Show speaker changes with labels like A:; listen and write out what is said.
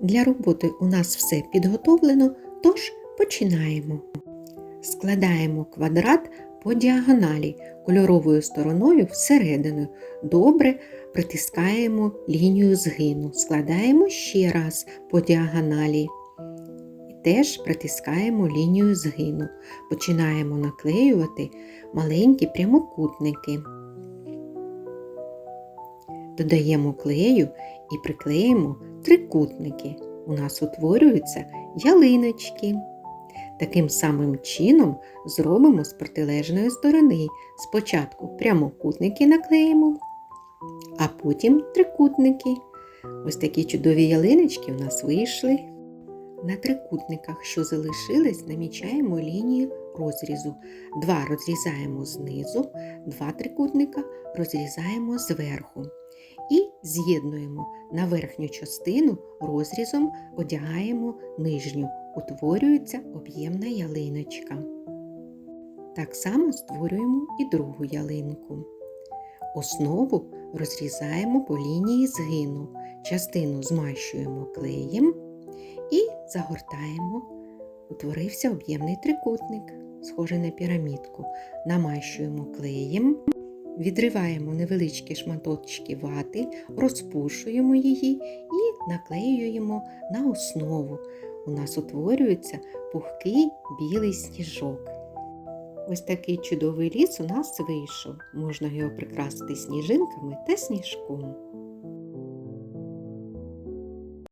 A: Для роботи у нас все підготовлено, тож починаємо. Складаємо квадрат по діагоналі кольоровою стороною всередину. Добре притискаємо лінію згину. Складаємо ще раз по діагоналі. І теж притискаємо лінію згину. Починаємо наклеювати маленькі прямокутники. Додаємо клею і приклеїмо трикутники. У нас утворюються ялиночки. Таким самим чином зробимо з протилежної сторони. Спочатку прямокутники наклеїмо, а потім трикутники. Ось такі чудові ялиночки у нас вийшли. На трикутниках, що залишились, намічаємо лінії розрізу. Два розрізаємо знизу, два трикутника розрізаємо зверху. І з'єднуємо на верхню частину розрізом одягаємо нижню. Утворюється об'ємна ялиночка. Так само створюємо і другу ялинку. Основу розрізаємо по лінії згину, частину змащуємо клеєм і загортаємо. Утворився об'ємний трикутник, схожий на пірамідку. Намащуємо клеєм, відриваємо невеличкі шматочки вати, розпушуємо її і наклеюємо на основу. У нас утворюється пухкий білий сніжок. Ось такий чудовий ліс у нас вийшов. Можна його прикрасити сніжинками та сніжком.